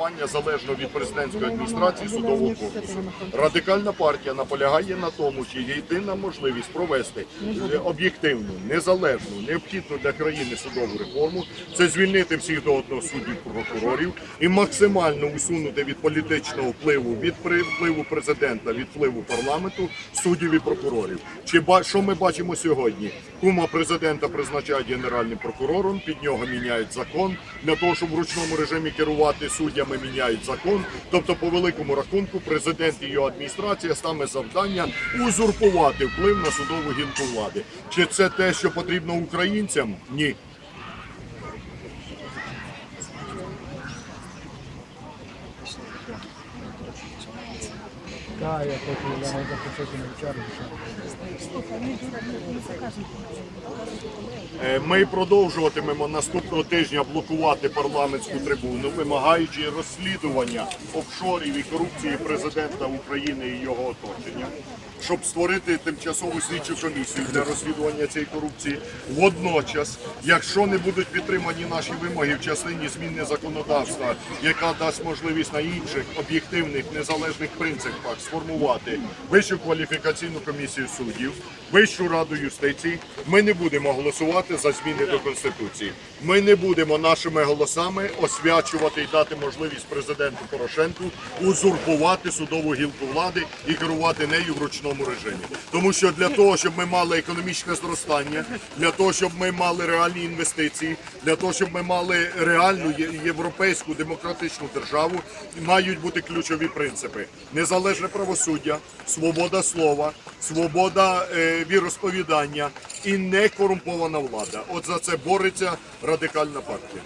формування залежно від президентської адміністрації судового корпусу. Радикальна партія наполягає на тому, що єдина можливість провести об'єктивну, незалежну, необхідну для країни судову реформу це звільнити всіх до одного суддів прокурорів і максимально усунути від політичного впливу, від впливу президента, від впливу парламенту суддів і прокурорів. Чи що ми бачимо сьогодні? Кума президента призначають генеральним прокурором, під нього міняють закон для того, щоб в ручному режимі керувати суддями, міняють закон. Тобто, по великому рахунку, президент і його адміністрація саме завдання узурпувати вплив на судову гілку влади. Чи це те, що потрібно українцям? Ні. Так, я хочу я записати на вечерю. Е, Ми продовжуватимемо наступного тижня блокувати парламентську трибуну, вимагаючи розслідування офшорів і корупції президента України і його оточення, щоб створити тимчасову слідчу комісію для розслідування цієї корупції. Водночас, якщо не будуть підтримані наші вимоги в частині зміни законодавства, яка дасть можливість на інших об'єктивних незалежних принципах сформувати вищу кваліфікаційну комісію суддів, вищу раду юстиції, ми не будемо голосувати за зміни до конституції. Ми не будемо нашими голосами освячувати і дати можливість президенту Порошенку узурпувати судову гілку влади і керувати нею в ручному режимі. Тому що для того, щоб ми мали економічне зростання, для того, щоб ми мали реальні інвестиції, для того, щоб ми мали реальну європейську демократичну державу, мають бути ключові принципи: незалежне правосуддя, свобода слова, свобода е, віросповідання і некорумпована влада. От за це бореться радикальна партія.